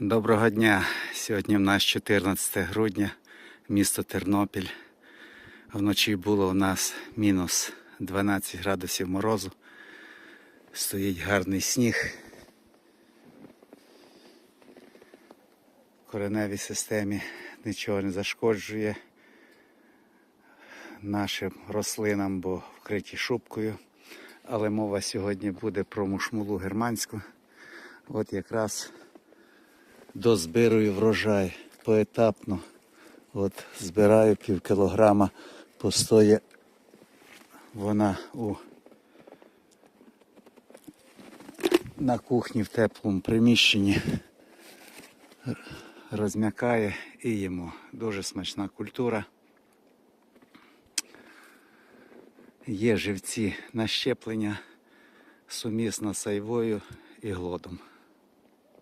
Доброго дня! Сьогодні в нас 14 грудня, місто Тернопіль. Вночі було у нас мінус 12 градусів морозу. Стоїть гарний сніг. Кореневій системі нічого не зашкоджує нашим рослинам, бо вкриті шубкою. Але мова сьогодні буде про мушмулу германську. От якраз дозбирую врожай поетапно. От збираю пів кілограма, постоє вона у на кухні в теплому приміщенні. Розм'якає і їмо. Дуже смачна культура. Є живці на щеплення сумісно з айвою і глодом.